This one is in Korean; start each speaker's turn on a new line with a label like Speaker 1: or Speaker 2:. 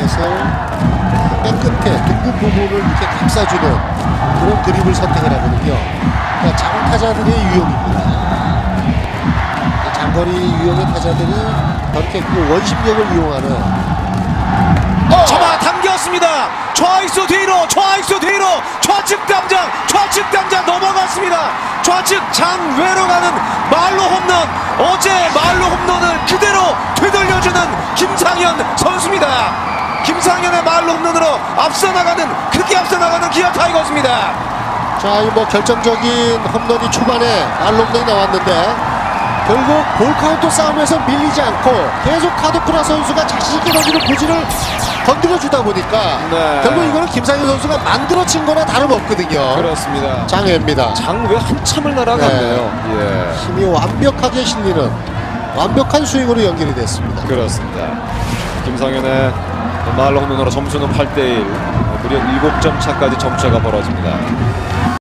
Speaker 1: 넷을 맨 끝에 둥근 부분을 이렇게 감싸주는 그런 그립을 선택을 하거든요. 그러니까 장타자들의 유형입니다. 장거리 유형의 타자들이 저렇게 그 원심력을 이용하는
Speaker 2: 잡아 당겼습니다. 좌익수 뒤로, 좌익수 뒤로, 좌측 담장, 좌측 담장 넘어갔습니다. 좌측 장외로 가는 말로 홈런. 어제 말로 홈런을 그대로 되돌려주는 김상현 선수입니다. 김상현의 말로 홈런으로 앞서 나가는 크게 앞서 나가는 기아 타이거즈입니다.
Speaker 1: 자, 이 뭐 결정적인 홈런이 초반에 알롱런이 나왔는데 결국 볼 카운트 싸움에서 밀리지 않고 계속 카도쿠라 선수가 자신 있게 던지는 고지를 건드려 주다 보니까
Speaker 2: 네.
Speaker 1: 결국 이거는 김상현 선수가 만들어친 거나 다름없거든요.
Speaker 2: 그렇습니다.
Speaker 1: 장애입니다.
Speaker 2: 장외 한참을 날아갔네요. 예.
Speaker 1: 힘이 완벽하게 실리는 완벽한 스윙으로 연결이 됐습니다.
Speaker 2: 그렇습니다. 김상현의 말로 홈런으로 점수는 8대1 무려 7점 차까지 점차가 벌어집니다.